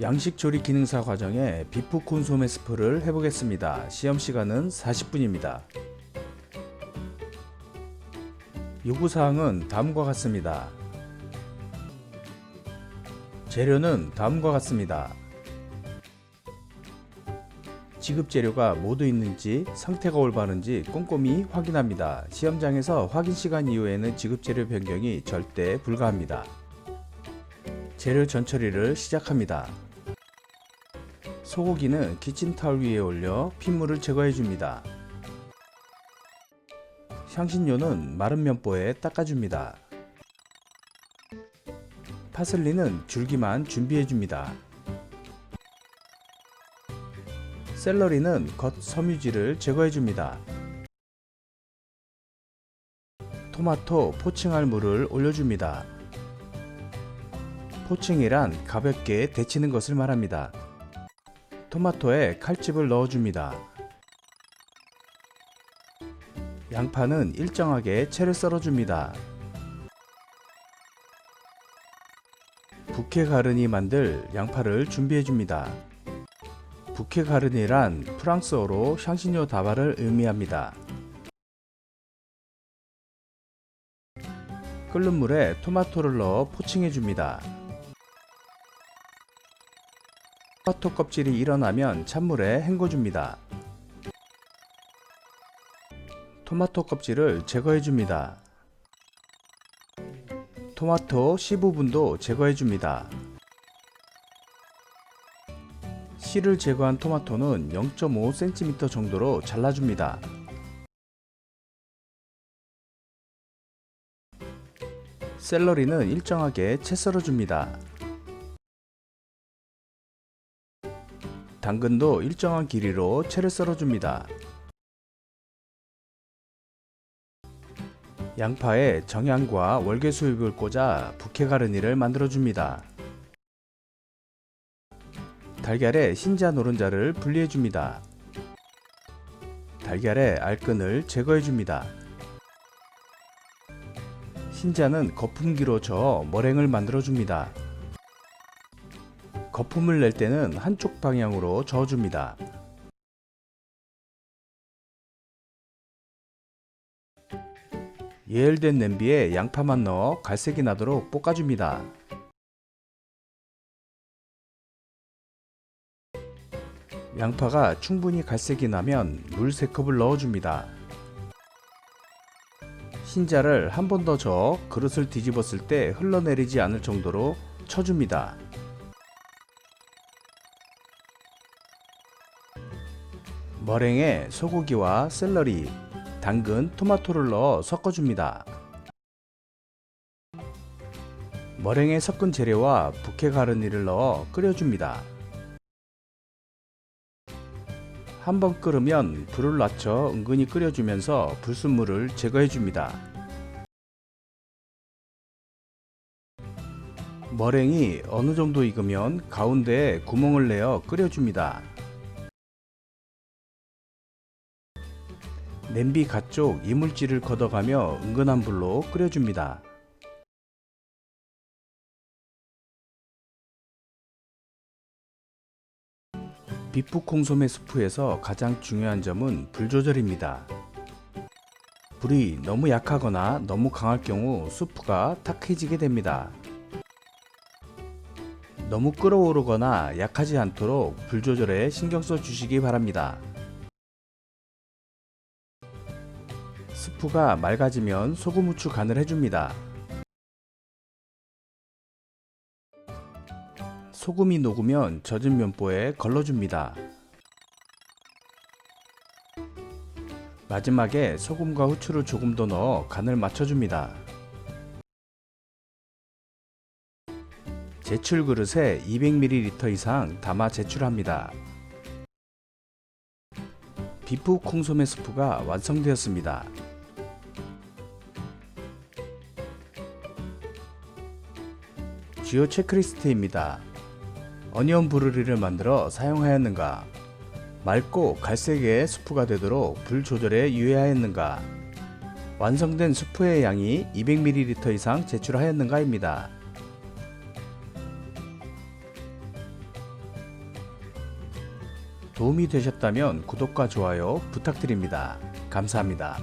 양식 조리 기능사 과정에 비프 콘소메 스프를 해보겠습니다. 시험 시간은 40분입니다. 요구사항은 다음과 같습니다. 재료는 다음과 같습니다. 지급 재료가 모두 있는지 상태가 올바른지 꼼꼼히 확인합니다. 시험장에서 확인 시간 이후에는 지급 재료 변경이 절대 불가합니다. 재료 전처리를 시작합니다. 소고기는 키친타올 위에 올려 핏물을 제거해 줍니다. 향신료는 마른 면보에 닦아줍니다. 파슬리는 줄기만 준비해 줍니다. 샐러리는 겉 섬유질을 제거해 줍니다. 토마토 포칭할 물을 올려줍니다. 포칭이란 가볍게 데치는 것을 말합니다. 토마토에 칼집을 넣어줍니다. 양파는 일정하게 채를 썰어줍니다. 부케 가르니 만들 양파를 준비해줍니다. 부케 가르니란 프랑스어로 향신료 다발을 의미합니다. 끓는 물에 토마토를 넣어 포칭해줍니다. 토마토 껍질이 일어나면 찬물에 헹궈줍니다. 토마토 껍질을 제거해줍니다. 토마토 씨 부분도 제거해줍니다. 씨를 제거한 토마토는 0.5cm 정도로 잘라줍니다. 샐러리는 일정하게 채 썰어줍니다. 당근도 일정한 길이로 채를 썰어줍니다. 양파에 정향과 월계수잎을 꽂아 부케 가르니를 만들어줍니다. 달걀에 흰자 노른자를 분리해줍니다. 달걀의 알끈을 제거해줍니다. 흰자는 거품기로 저어 머랭을 만들어줍니다. 거품을 낼 때는 한쪽 방향으로 저어줍니다. 예열된 냄비에 양파만 넣어 갈색이 나도록 볶아줍니다. 양파가 충분히 갈색이 나면 물 3컵을 넣어줍니다. 흰자를 한 번 더 저어 그릇을 뒤집었을 때 흘러내리지 않을 정도로 쳐줍니다. 머랭에 소고기와 샐러리, 당근, 토마토를 넣어 섞어줍니다. 머랭에 섞은 재료와 부케 가르니를 넣어 끓여줍니다. 한번 끓으면 불을 낮춰 은근히 끓여주면서 불순물을 제거해줍니다. 머랭이 어느 정도 익으면 가운데에 구멍을 내어 끓여줍니다. 냄비 가쪽 이물질을 걷어가며 은근한 불로 끓여줍니다. 비프 콩소메 스프에서 가장 중요한 점은 불 조절입니다. 불이 너무 약하거나 너무 강할 경우 수프가 탁해지게 됩니다. 너무 끓어오르거나 약하지 않도록 불 조절에 신경 써 주시기 바랍니다. 스프가 맑아지면 소금 후추 간을 해줍니다. 소금이 녹으면 젖은 면보에 걸러줍니다. 마지막에 소금과 후추를 조금 더 넣어 간을 맞춰줍니다. 제출 그릇에 200ml 이상 담아 제출합니다. 비프 콩소메 스프가 완성되었습니다. 주요 체크리스트입니다. 어니언 브루리를 만들어 사용하였는가? 맑고 갈색의 수프가 되도록 불 조절에 유의하였는가? 완성된 수프의 양이 200ml 이상 제출하였는가입니다. 도움이 되셨다면 구독과 좋아요 부탁드립니다. 감사합니다.